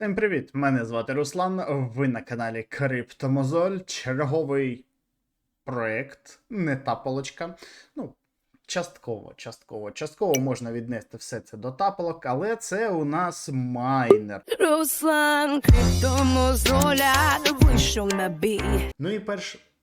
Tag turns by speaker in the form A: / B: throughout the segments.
A: Всім привіт! Мене звати Руслан. Ви на каналі Криптомозоль. Черговий проект, не тапалочка. Ну, частково, частково, частково можна віднести все це до тапалок, але це у нас майнер.
B: Руслан криптомозоля вийшов на бій.
A: Ну і перш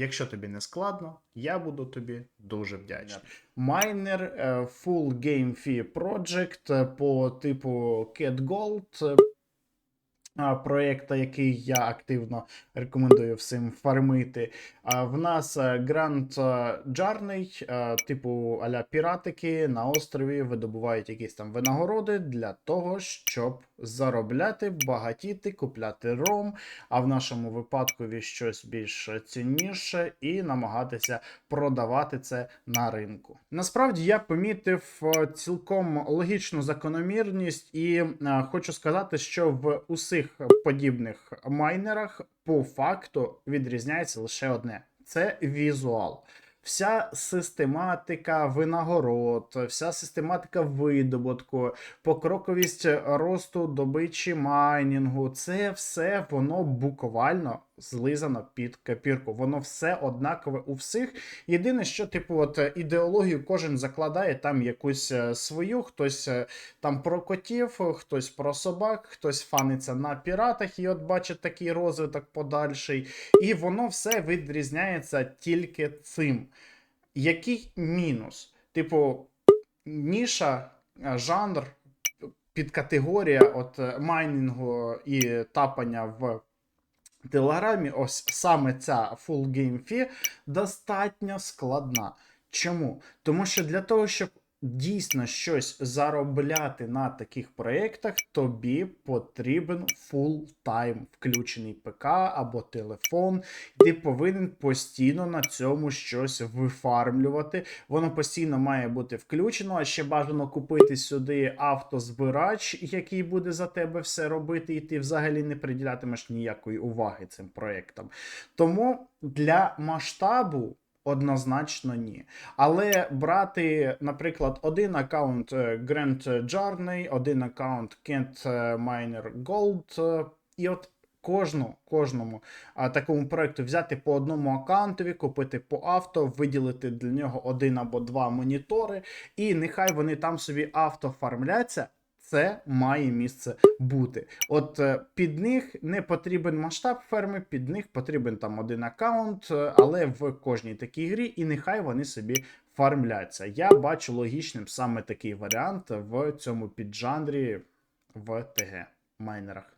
A: Якщо тобі не складно, я буду тобі дуже вдячний. Майнер е, Full Game Fee Project е, по типу Cat Gold. е, Проєкта, який я активно рекомендую всім фармити. А в нас Грант Джарний, типу аля піратики на острові видобувають якісь там винагороди для того, щоб заробляти, багатіти, купляти ром, а в нашому випадку щось більш цінніше, і намагатися продавати це на ринку. Насправді я помітив е, цілком логічну закономірність, і е, хочу сказати, що в усіх подібних майнерах по факту відрізняється лише одне: це візуал. Вся систематика винагород, вся систематика видобутку, покроковість росту добичі майнінгу, це все воно буквально злизано під копірку. Воно все однакове у всіх. Єдине, що, типу, от ідеологію кожен закладає там якусь е, свою, хтось е, там про котів, хтось про собак, хтось фаниться на піратах, і от бачить такий розвиток подальший. І воно все відрізняється тільки цим. Який мінус? Типу, ніша, е, жанр, підкатегорія от е, майнінгу і тапання в Телеграмі, ось саме ця Full Game Fee достатньо складна. Чому? Тому що для того, щоб дійсно щось заробляти на таких проєктах, тобі потрібен full-time включений ПК або телефон. Ти повинен постійно на цьому щось вифармлювати. Воно постійно має бути включено, а ще бажано купити сюди автозбирач, який буде за тебе все робити, і ти взагалі не приділятимеш ніякої уваги цим проєктам. Тому для масштабу. Однозначно ні. Але брати, наприклад, один аккаунт е, Grand Journey, один аккаунт Kent Miner Gold, е, і от кожну, кожному а, такому проекту взяти по одному аккаунтові, купити по авто, виділити для нього один або два монітори, і нехай вони там собі автофармляться. Це має місце бути. От е, під них не потрібен масштаб ферми, під них потрібен там один аккаунт, е, але в кожній такій грі, і нехай вони собі фармляться. Я бачу логічним саме такий варіант в цьому піджанрі в ТГ майнерах